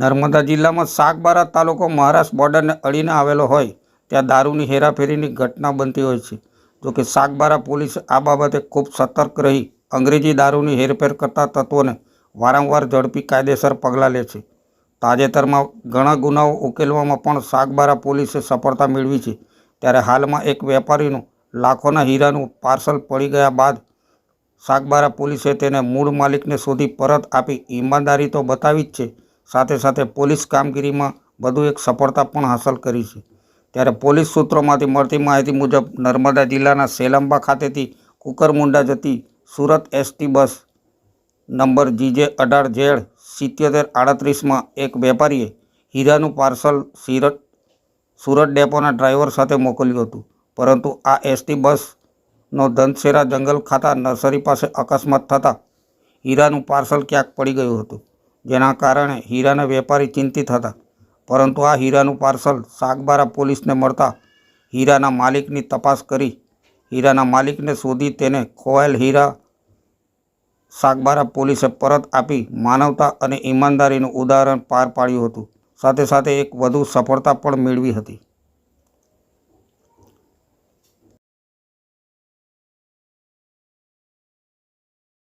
નર્મદા જિલ્લામાં સાગબારા તાલુકો મહારાષ્ટ્ર બોર્ડરને અડીને આવેલો હોય, ત્યાં દારૂની હેરાફેરીની ઘટના બનતી હોય છે. જોકે સાગબારા પોલીસે આ બાબતે ખૂબ સતર્ક રહી અંગ્રેજી દારૂની હેરફેર કરતા તત્વોને વારંવાર ઝડપી કાયદેસર પગલાં લે છે. તાજેતરમાં ઘણા ગુનાઓ ઉકેલવામાં પણ સાગબારા પોલીસે સફળતા મેળવી છે. ત્યારે હાલમાં એક વેપારીનું લાખોના હીરાનું પાર્સલ પડી ગયા બાદ સાગબારા પોલીસે તેને મૂળ માલિકને શોધી પરત આપી ઈમાનદારી તો બતાવી જ છે સાથે સાથે પોલીસ કામગીરીમાં વધુ એક સફળતા પણ હાંસલ કરી છે. ત્યારે પોલીસ સૂત્રોમાંથી મળતી માહિતી મુજબ નર્મદા જિલ્લાના સેલંબા ખાતેથી કુકરમુંડા જતી Surat ST bus number GJ અઢાર ઝેડ સિત્યોતેર આડત્રીસમાં એક વેપારીએ હીરાનું પાર્સલ સિરત સુરત ડેપોના ડ્રાઈવર સાથે મોકલ્યું હતું. પરંતુ આ એસટી બસનો ધનસેરા જંગલ ખાતા નર્સરી પાસે અકસ્માત થતાં હીરાનું પાર્સલ ક્યાંક પડી ગયું હતું. જેના કારણે હીરાના વેપારી ચિંતિત હતા. પરંતુ આ હીરાનું પાર્સલ સાગબારા પોલીસને મળતા હીરાના માલિકની તપાસ કરી હીરાના માલિકને શોધી તેને ખોવાયેલ હીરા સાગબારા પોલીસે પરત આપી માનવતા અને ઈમાનદારીનું ઉદાહરણ પાર પાડ્યું હતું. સાથે સાથે એક વધુ સફળતા પણ મેળવી હતી.